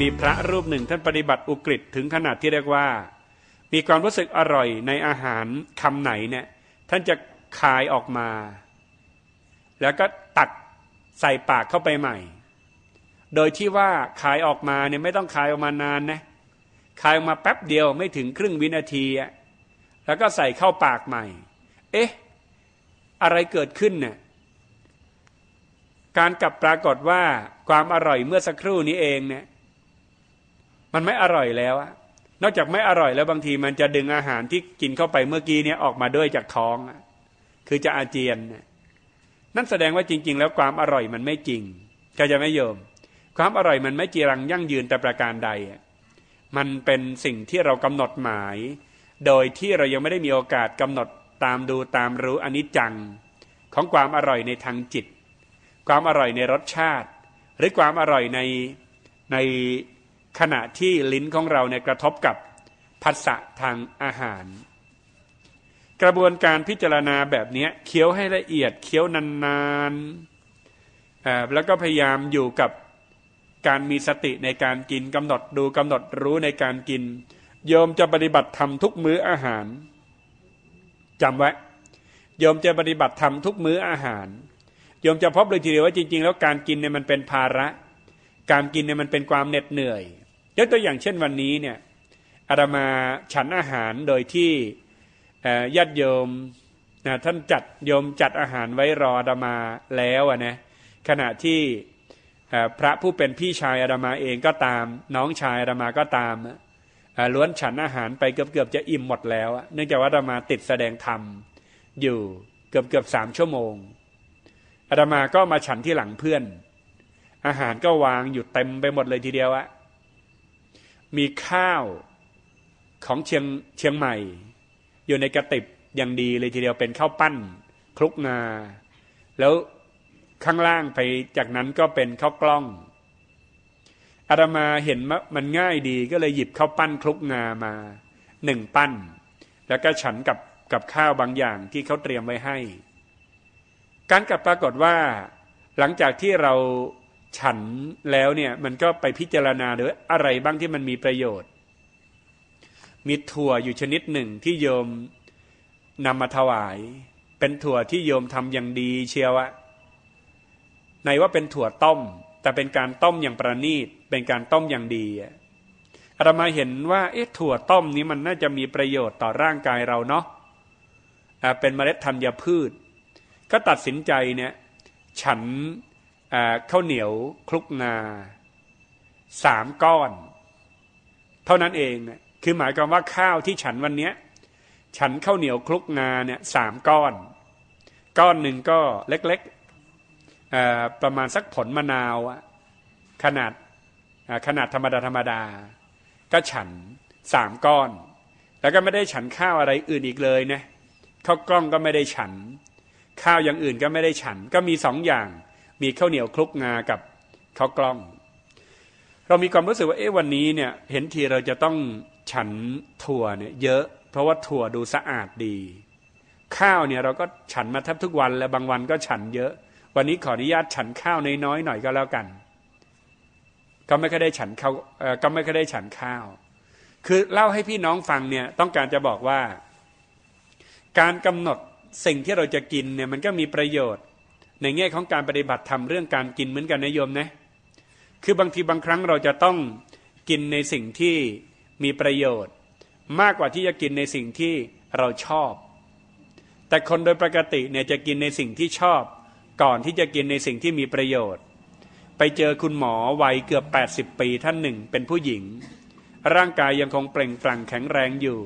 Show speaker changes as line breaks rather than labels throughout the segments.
มีพระรูปหนึ่งท่านปฏิบัติอุกฤษถึงขนาดที่เรียกว่า มีความรู้สึกอร่อยในอาหารคำไหนเนี่ยท่านจะคายออกมา แล้วก็ตักใส่ปากเข้าไปใหม่ โดยที่ว่าคายออกมาเนี่ยไม่ต้องคายออกมานานนะคายออกมาแป๊บเดียวไม่ถึงครึ่งวินาทีแล้วก็ใส่เข้าปากใหม่ เอ๊ะ อะไรเกิดขึ้นเนี่ยการกลับปรากฏว่าความอร่อยเมื่อสักครู่นี้เองเนี่ย มันไม่อร่อยแล้วอะนอกจากไม่อร่อยแล้วบางทีมันจะดึงอาหารที่กินเข้าไปเมื่อกี้เนี่ยออกมาด้วยจากท้องคือจะอาเจียน นั่นแสดงว่าจริง ๆ แล้วความอร่อยมันไม่จริงก็จะไม่โยม ความอร่อยมันไม่จีรังยั่งยืนแต่ประการใด มันเป็นสิ่งที่เรากำหนดหมาย โดยที่เรายังไม่ได้มีโอกาสกำหนดตามดูตามรู้อนิจจัง ของความอร่อยในทางจิต ความอร่อยในรสชาติ หรือความอร่อยในใน ขณะที่ลิ้นของเราเนี่ยกระทบกับภาษะทางอาหาร กระบวนการพิจารณาแบบนี้เคี้ยวให้ละเอียดเคี้ยวนานๆแล้วก็พยายามอยู่กับการมีสติในการกินกำหนดดูกำหนดรู้ในการกิน โยมจะปฏิบัติทำทุกมื้ออาหารจำไว้โยมจะปฏิบัติทำทุกมื้ออาหารโยมจะพบเลยทีเดียวว่าจริง ๆ แล้วการกินเนี่ยมันเป็นภาระ การกินเนี่ยมันเป็นความเหน็ดเหนื่อย ยกตัวอย่างเช่นวันนี้เนี่ยอาตมาฉันอาหารโดยที่ญาติโยมนะท่านจัดโยมจัดอาหารไว้รออาตมาแล้วนะขณะที่พระผู้เป็นพี่ชายอาตมาเองก็ตาม น้องชายอาตมาก็ตามล้วนฉันอาหารไปเกือบๆจะอิ่มหมดแล้ว เนื่องจากว่าอาตมาติดแสดงธรรมอยู่เกือบเกือบสามชั่วโมงอาตมาก็มาฉันที่หลังเพื่อน อาหารก็วางอยู่เต็มไปหมดเลยทีเดียวอะ มีข้าวของเชียงเชียงใหม่ อยู่ในกระติบอย่างดีเลยทีเดียวเป็นข้าวปั้นคลุกงา แล้วข้างล่างไปจากนั้นก็เป็นข้าวกล้องอาตมาเห็นมันง่ายดีก็เลยหยิบข้าวปั้นคลุกงามาหนึ่งปั้น แล้วก็ฉันกับกับข้าวบางอย่างที่เขาเตรียมไว้ให้ การกลับปรากฏว่า หลังจากที่เรา ฉันแล้วเนี่ยมันก็ไปพิจารณาด้วยอะไรบ้างที่มันมีประโยชน์ มีถั่วอยู่ชนิดหนึ่งที่โยมนำมาถวาย เป็นถั่วที่โยมทำอย่างดีเชียวอะในว่าเป็นถั่วต้ม แต่เป็นการต้มอย่างประณีต เป็นการต้มอย่างดีอาตมาเห็นว่าเอ๊ะถั่วต้มนี้มันน่าจะมีประโยชน์ต่อร่างกายเราเนาะเป็นเมล็ดธัญพืช ก็ตัดสินใจเนี่ย ฉัน ข้าวเหนียวคลุกงาสามก้อน เท่านั้นเองคือหมายความว่าข้าวที่ฉันวันนี้ฉันข้าวเหนียวคลุกงาเนี่ยสามก้อน ก้อนหนึ่งก็เล็กๆประมาณสักผลมะนาวขนาดขนาดธรรมดาธรรมดา ก็ฉันสามก้อน แล้วก็ไม่ได้ฉันข้าวอะไรอื่นอีกเลยนะข้าวกล้องก็ไม่ได้ฉัน ข้าวอย่างอื่นก็ไม่ได้ฉัน ก็มีสองอย่าง มีข้าวเหนียวคลุกงากับข้าวกล้อง เรามีความรู้สึกว่าเอ๊ะวันนี้เนี่ยเห็นทีเราจะต้องฉันถั่วเนี่ยเยอะ เพราะว่าถั่วดูสะอาดดี ข้าวเนี่ยเราก็ฉันมาแทบทุกวันแล้วบางวันก็ฉันเยอะ วันนี้ขออนุญาตฉันข้าวน้อยๆหน่อยก็แล้วกัน ก็ไม่ค่อยได้ฉันข้าวก็ไม่ค่อยได้ฉันข้าว คือเล่าให้พี่น้องฟังเนี่ยต้องการจะบอกว่า การกำหนดสิ่งที่เราจะกินเนี่ยมันก็มีประโยชน์ ในแง่ของการปฏิบัติธรรมเรื่องการกินเหมือนกันนะโยมนะคือบางทีบางครั้งเราจะต้องกินในสิ่งที่มีประโยชน์ มากกว่าที่จะกินในสิ่งที่เราชอบ แต่คนโดยปกติเนี่ยจะกินในสิ่งที่ชอบ ก่อนที่จะกินในสิ่งที่มีประโยชน์ ไปเจอคุณหมอวัยเกือบ 80 ปีท่านหนึ่ง เป็นผู้หญิง ร่างกายยังคงเปล่งปลั่งแข็งแรงอยู่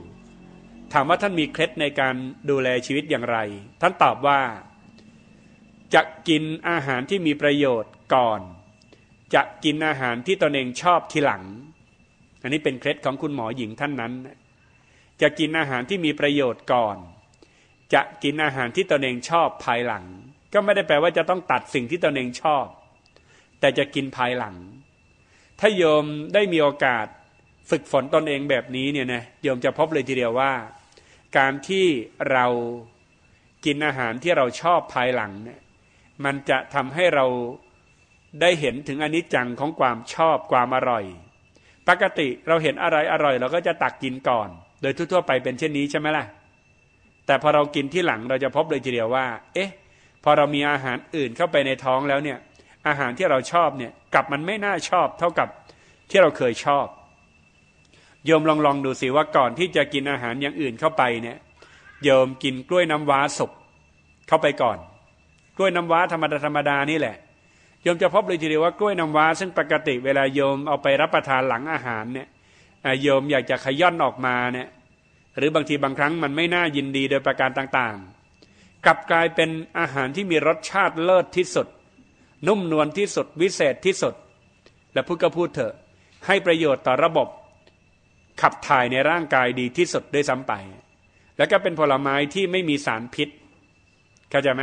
ถามว่าท่านมีเคล็ดในการดูแลชีวิตอย่างไร ท่านตอบว่า จะกินอาหารที่มีประโยชน์ก่อน จะกินอาหารที่ตนเองชอบทีหลัง อันนี้เป็นเคล็ดของคุณหมอหญิงท่านนั้น จะกินอาหารที่มีประโยชน์ก่อน จะกินอาหารที่ตนเองชอบภายหลัง ก็ไม่ได้แปลว่าจะต้องตัดสิ่งที่ตนเองชอบ แต่จะกินภายหลัง ถ้าโยมได้มีโอกาสฝึกฝนตนเองแบบนี้เนี่ยนะโยมจะพบเลยทีเดียวว่า การที่เรากินอาหารที่เราชอบภายหลังเนี่ย มันจะทำให้เราได้เห็นถึงอนิจจังของความชอบความอร่อย ปกติเราเห็นอะไรอร่อย เราก็จะตักกินก่อน โดยทั่ว ๆ ไปเป็นเช่นนี้ใช่ไหมล่ะ แต่พอเรากินที่หลังเราจะพบเลยทีเดียวว่า เอ๊ะ พอเรามีอาหารอื่นเข้าไปในท้องแล้วเนี่ย อาหารที่เราชอบเนี่ยกลับมันไม่น่าชอบเท่ากับที่เราเคยชอบโยมลองลองดูสิว่าก่อนที่จะกินอาหารอย่างอื่นเข้าไปเนี่ยโยมกินกล้วยน้ำว้าสุกเข้าไปก่อน กล้วยน้ำว้าธรรมดาธรรมดานี่แหละโยมจะพบเลยทีเดียวว่ากล้วยน้ำว้า ซึ่งปกติเวลาโยมเอาไปรับประทานหลังอาหารเนี่ยโยมอยากจะขย่อนออกมาเนี่ยหรือบางทีบางครั้งมันไม่น่ายินดีโดยประการต่างๆ กลับกลายเป็นอาหารที่มีรสชาติเลิศที่สุด นุ่มนวลที่สุดวิเศษที่สุด และพูดก็พูดเถอะ ให้ประโยชน์ต่อระบบ ขับถ่ายในร่างกายดีที่สุดด้วยซ้ำไป แล้วก็เป็นผลไม้ที่ไม่มีสารพิษเข้าใจไหม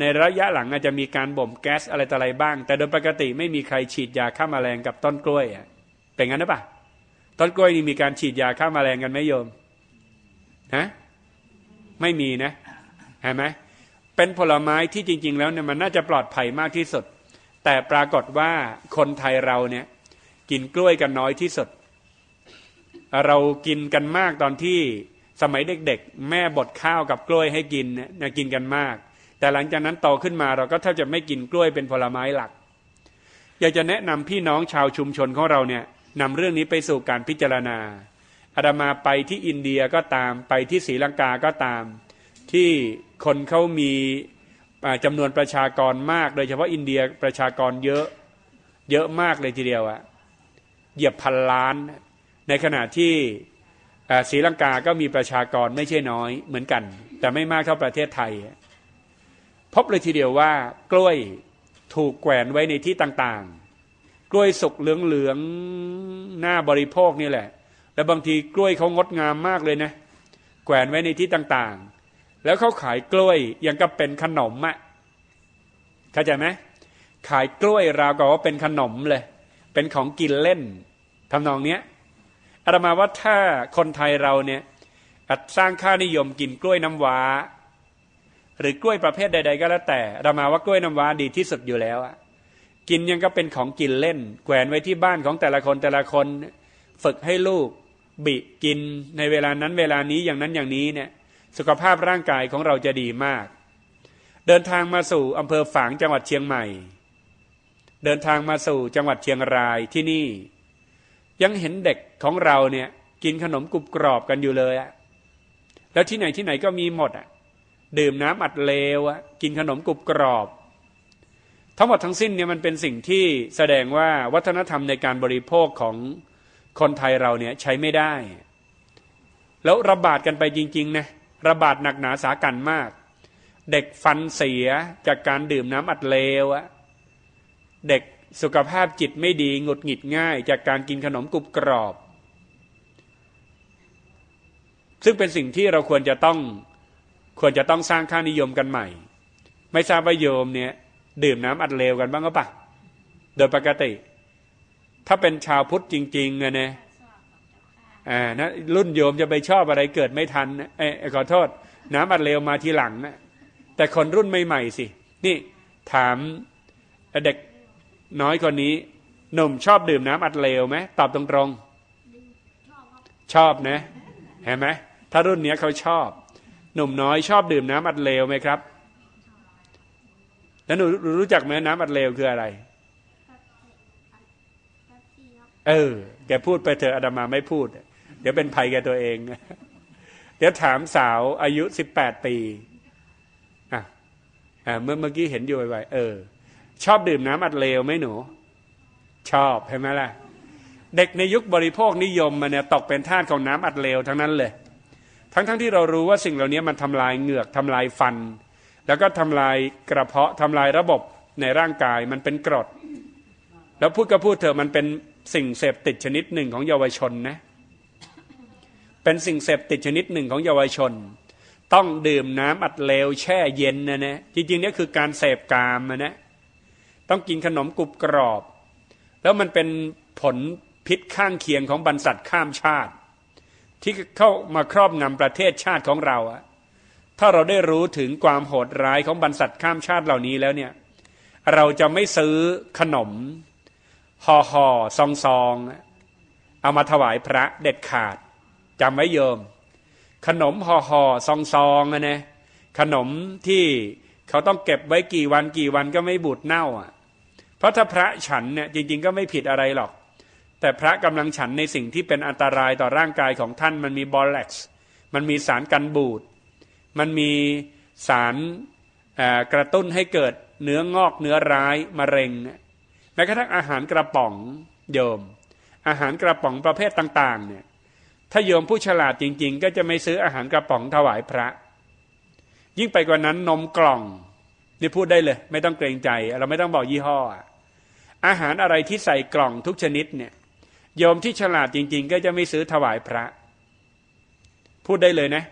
ในระยะหลังอาจจะมีการบ่มแก๊สอะไรต่ออะไรบ้าง แต่โดยปกติไม่มีใครฉีดยาฆ่ามาแมลงกับต้นกล้วยเป็นงั้นหรือเปล่าต้นกล้วยนี่มีการฉีดยาฆ่ามาแมลงกันไหมโยมฮะไม่มีนะเห็นไหมเป็นผลไม้ที่จริง ๆ แล้วเนี่ยมันน่าจะปลอดภัยมากที่สุด แต่ปรากฏว่าคนไทยเราเนี่ยกินกล้วยกันน้อยที่สุด เรากินกันมากตอนที่สมัยเด็ก ๆ แม่บดข้าวกับกล้วยให้กินนะกินกันมาก แต่หลังจากนั้นโตขึ้นมาเราก็แทบจะไม่กินกล้วยเป็นผลไม้หลัก อยากจะแนะนำพี่น้องชาวชุมชนของเราเนี่ยนำเรื่องนี้ไปสู่การพิจารณาอาดมาไปที่อินเดียก็ตามไปที่ศรีลังกาก็ตาม ที่คนเขามีจำนวนประชากรมาก โดยเฉพาะอินเดียประชากรเยอะเยอะมากเลยทีเดียวอะเหยียบพันล้าน ในขณะที่ศรีลังกาก็มีประชากรไม่ใช่น้อยเหมือนกัน แต่ไม่มากเท่าประเทศไทย พบเลยทีเดียวว่ากล้วยถูกแขวนไว้ในที่ต่างๆ กล้วยสุกเหลืองๆหน้าบริโภคนี่แหละ แล้วบางทีกล้วยเขางดงามมากเลยนะ แขวนไว้ในที่ต่างๆ แล้วเขาขายกล้วยยังกับเป็นขนมอะเข้าใจไหมขายกล้วยราวกับว่าเป็นขนมเลย เป็นของกินเล่นทำนองเนี้ยอาตมาว่าถ้าคนไทยเราเนี่ยสร้างค่านิยมกินกล้วยน้ำว้า หรือกล้วยประเภทใด ๆ ก็แล้วแต่อามาว่ากล้วยน้ำว้าดีที่สุดอยู่แล้วอะกินยังก็เป็นของกินเล่น แขวนไว้ที่บ้านของแต่ละคนแต่ละคน ฝึกให้ลูก บิกินในเวลานั้นเวลานี้อย่างนั้นอย่างนี้เนี่ยสุขภาพร่างกายของเราจะดีมาก เดินทางมาสู่อำเภอฝางจังหวัดเชียงใหม่ เดินทางมาสู่จังหวัดเชียงรายที่นี่ ยังเห็นเด็กของเราเนี่ยกินขนมกรุบกรอบกันอยู่เลยอะแล้วที่ไหนที่ไหนก็มีหมดอะ ดื่มน้ำอัดเลวอะกินขนมกรุบกรอบ ทั้งหมดทั้งสิ้นเนี่ยมันเป็นสิ่งที่แสดงว่าวัฒนธรรมในการบริโภคของคนไทยเราเนี่ยใช้ไม่ได้ แล้วระบาดกันไปจริงๆนะระบาดหนักหนาสากันมาก เด็กฟันเสียจากการดื่มน้ำอัดเลวอะเด็กสุขภาพจิตไม่ดีหงุดหงิดง่าย จากการกินขนมกรุบกรอบ ซึ่งเป็นสิ่งที่เราควรจะต้อง ควรจะต้องสร้างค่านิยมกันใหม่ ไม่ทราบว่าโยมเนี่ยดื่มน้ำอัดเลวกันบ้างก็ปะโดยปกติ ถ้าเป็นชาวพุทธจริงๆเนี่ยอ่านะรุ่นโยมจะไปชอบอะไรเกิดไม่ทันเออขอโทษ น้ำอัดเลวมาทีหลังนะแต่คนรุ่นใหม่ๆสิ นี่ถามเด็กน้อยคนนี้หนุ่มชอบดื่มน้ำอัดเลวไหมตอบตรงๆชอบนะเห็นไหมถ้ารุ่นเนี้ยเขาชอบ หนุ่มน้อยชอบดื่มน้ำอัดเลวไหมครับ แล้วหนูรู้จักไหมน้ำอัดเลวคืออะไร เออ แกพูดไปเถอะอาดามาไม่พูด เดี๋ยวเป็นภัยแกตัวเอง เดี๋ยวถามสาวอายุสิบแปดปี อะเมื่อเมื่อกี้เห็นอยู่ไวๆเออ ชอบดื่มน้ำอัดเลวไหมหนู ชอบเห็นไหมล่ะ เด็กในยุคบริโภคนิยมมันเนี่ยตกเป็นทาสของน้ำอัดเลวทั้งนั้นเลย ทั้งๆทที่เรารู้ว่าสิ่งเหล่านี้มันทำลายเหงือกทำลายฟัน แล้วก็ทำลายกระเพาะทำลายระบบในร่างกายมันเป็นกรด แล้วพูดก็พูดเถอะมันเป็นสิ่งเสพติดชนิดหนึ่งของเยาวชนนะเป็นสิ่งเสพติดชนิดหนึ่งของเยาวชน ต้องดื่มน้ำอัดเลวแช่เย็นนะนะจริงๆนี่คือการเสพกามนะ ต้องกินขนมกรุบกรอบ แล้วมันเป็นผลพิษข้างเคียงของบรรษัทข้ามชาติ ที่เข้ามาครอบงำประเทศชาติของเราอะถ้าเราได้รู้ถึงความโหดร้ายของบรรษัทข้ามชาติเหล่านี้แล้วเนี่ย เราจะไม่ซื้อขนมห่อห่อซองซองเอามาถวายพระเด็ดขาดจำไว้โยม ขนมห่อห่อซองซองนะนะขนมที่เขาต้องเก็บไว้กี่วันกี่วันก็ไม่บูดเน่าอะ เพราะถ้าพระฉันเนี่ยจริง ๆ ก็ไม่ผิดอะไรหรอก แต่พระกำลังฉันในสิ่งที่เป็นอันตรายต่อร่างกายของท่าน มันมีบอลเล็กซ์มันมีสารกันบูด มันมีสารกระตุ้นให้เกิดเนื้องอกเนื้อร้ายมะเร็งแม้กระทั่งอาหารกระป๋องโยม อาหารกระป๋องประเภทต่าง ๆ เนี่ย ถ้าโยมผู้ฉลาดจริง ๆ ก็จะไม่ซื้ออาหารกระป๋องถวายพระ ยิ่งไปกว่านั้นนมกล่องนี่พูดได้เลย ไม่ต้องเกรงใจ เราไม่ต้องบอกยี่ห้ออาหารอะไรที่ใส่กล่องทุกชนิดเนี่ย โยมที่ฉลาดจริง ๆ ก็จะไม่ซื้อถวายพระ พูดได้เลยนะ